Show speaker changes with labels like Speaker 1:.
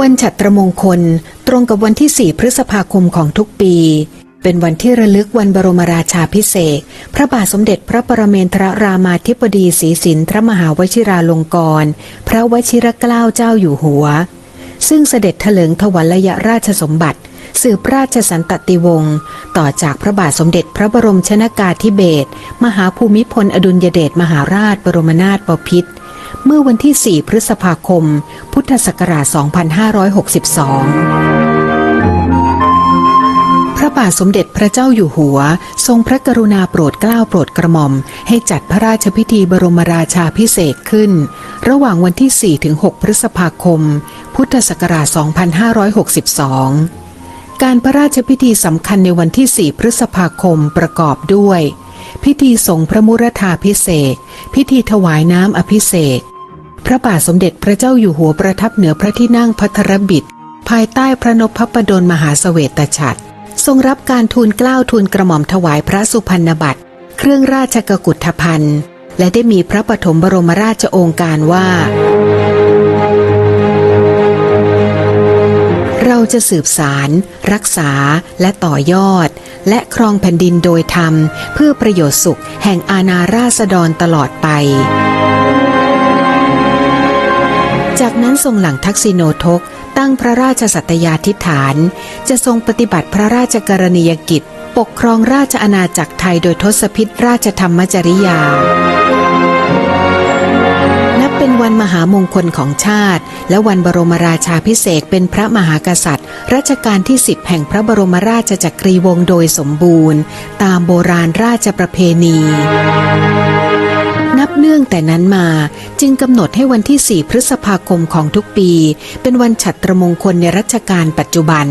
Speaker 1: วันฉัตรมงคลตรงกับวันที่ 4 พฤษภาคมของทุกปี เป็นวันที่ระลึกวันบรมราชาพิเศษ พระบาทสมเด็จพระปรเมนทรรามาธิบดีศรีสินทรมหาวชิราลงกรณ์พระวชิรเกล้าเจ้าอยู่หัว ซึ่งเสด็จเถลิงถวัลยราชสมบัติ สืบราชสันตติวงศ์ต่อจากพระบาทสมเด็จพระบรมชนากาธิเบศรมหาภูมิพลอดุลยเดชมหาราชบรมนาถบพิตร เมื่อวันที่ 4 พฤษภาคม พุทธศักราช 2562 พระบาทสมเด็จพระเจ้าอยู่หัว ทรงพระกรุณาโปรดเกล้าโปรดกระหม่อม ให้จัดพระราชพิธีบรมราชาพิเศษขึ้น ระหว่างวันที่ 4 ถึง 6 พฤษภาคม พุทธศักราช 2562การพระราชพิธีสำคัญในวันที่ 4 พฤษภาคมประกอบด้วย พิธีสงพระมุรธาพิเศษ พิธีถวายน้ำอภิเษก พระบาทสมเด็จพระเจ้าอยู่หัวประทับเหนือพระที่นั่งพัทรบิดภายใต้พระนพพดลมหาเสวตฉัตรทรงรับการทูลเกล้าทูลกระหม่อมถวายพระสุพรรณบัตร เครื่องราชกกุฏภัณฑ์ และได้มีพระปฐมบรมราชโองการว่า เราจะสืบสาร รักษาและต่อยอด และครองแผ่นดินโดยธรรม เพื่อประโยชน์สุขแห่งอาณาราษฎรตลอดไป จากนั้นทรงหลังทักษิโนทก ตั้งพระราชสัตยาธิษฐาน จะทรงปฏิบัติพระราชกรณียกิจ ปกครองราชอาณาจักรไทยโดยทศพิษราชธรรมจริยา นับเป็นวันมหามงคลของชาติ และวันบรมราชาพิเศษเป็นพระมหากษัตริย์ รัชกาลที่10แห่งพระบรมราชจักรีวงศ์โดยสมบูรณ์ ตามโบราณราชประเพณี เนื่องแต่นั้นมาจึงกำหนดให้วันที่ 4 พฤษภาคมของทุกปี เป็นวันฉัตรมงคลในรัชกาลปัจจุบัน